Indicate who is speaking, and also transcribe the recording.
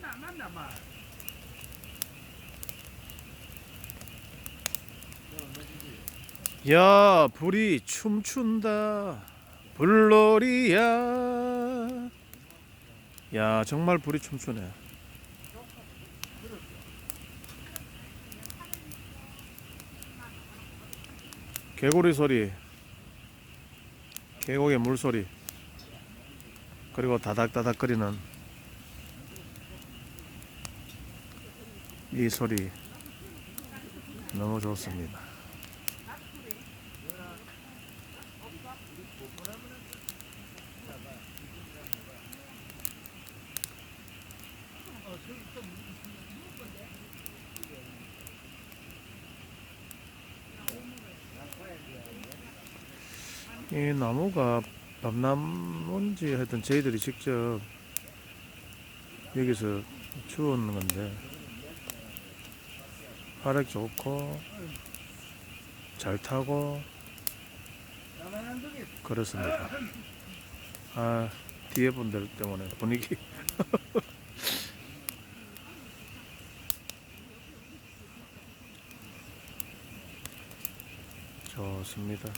Speaker 1: 만나 만나 마.
Speaker 2: 야 불이 춤춘다 불놀이야 야 정말 불이 춤추네 개구리 소리 계곡의 물소리 그리고 다닥다닥 거리는 이 소리 너무 좋습니다. 이 나무가 밤나무인지 하여튼 저희들이 직접 여기서 주웠는 건데 화력 좋고 잘 타고 그렇습니다. 아 뒤에 분들 때문에 분위기 좋습니다.